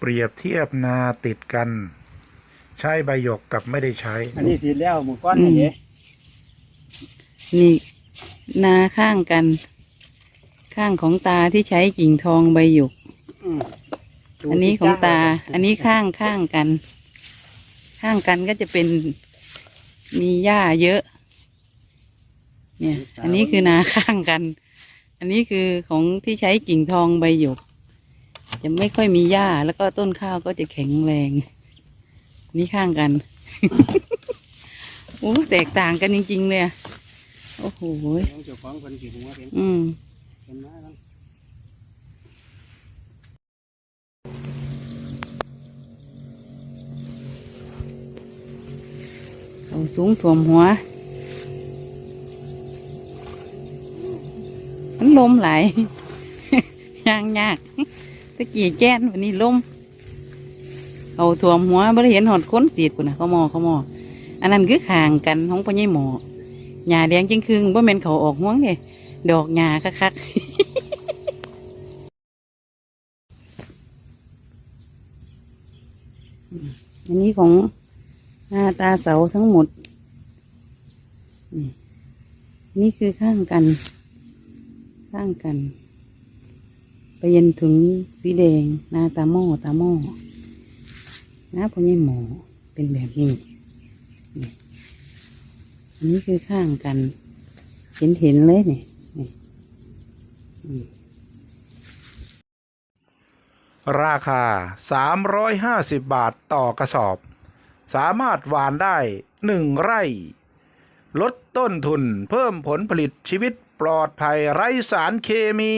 เปรียบเทียบนาติดกัน ใช้ใบหยกกับไม่ได้ใช้ อันนี้สิแล้วหมู่ก้อนอืมอันนี้นี่นาข้างกัน ข้างของตาที่ใช้กิ่งทองใบหยกอืมอันนี้ของตา อันนี้ข้างข้างกัน ข้างกันก็จะเป็นมีหญ้าเยอะ เนี่ย อันนี้คือนาข้างกัน อันนี้คือของที่ใช้กิ่งทองใบหยก จะไม่ค่อยมีหญ้า แล้วก็ต้นข้าวก็จะแข็งแรง นี่ข้างกันโอ้แตกต่างกันจริง ๆ เลยอะโอ้โหเจ้าของคนสิหัวเป็นอืมเป็นมาแล้วเอาสูงถ่วมหัว มันลมไหลายยางยาก ตะกี้แก้นวันนี้ลมเอาถ่วมหัวบ่ได้เห็นหอดค้นสีดปุ่นนะเขามอเขามออันนั้นคือข่างกันของพ่อใหญ่หมอหญ้าแดงจริงคืงบ่แม่นเขาออกห่วงเด้ดอกหญ้าคักๆอันนี้ของหน้าตาเสาทั้งหมด นี่คือข้างกัน ข้างกัน ไปยันถึงสีแดงหน้าตาหม้อตาหม้อหน้าพ่อใหญ่หมอเป็นแบบนี้นี่อันนี้คือข้างกัน เห็นเห็นเลยนี่นี่อืมราคา 350 บาทต่อกระสอบ สามารถหวานได้หนึ่งไร่ ลดต้นทุนเพิ่มผลผลิตชีวิตปลอดภัยไร้สารเคมี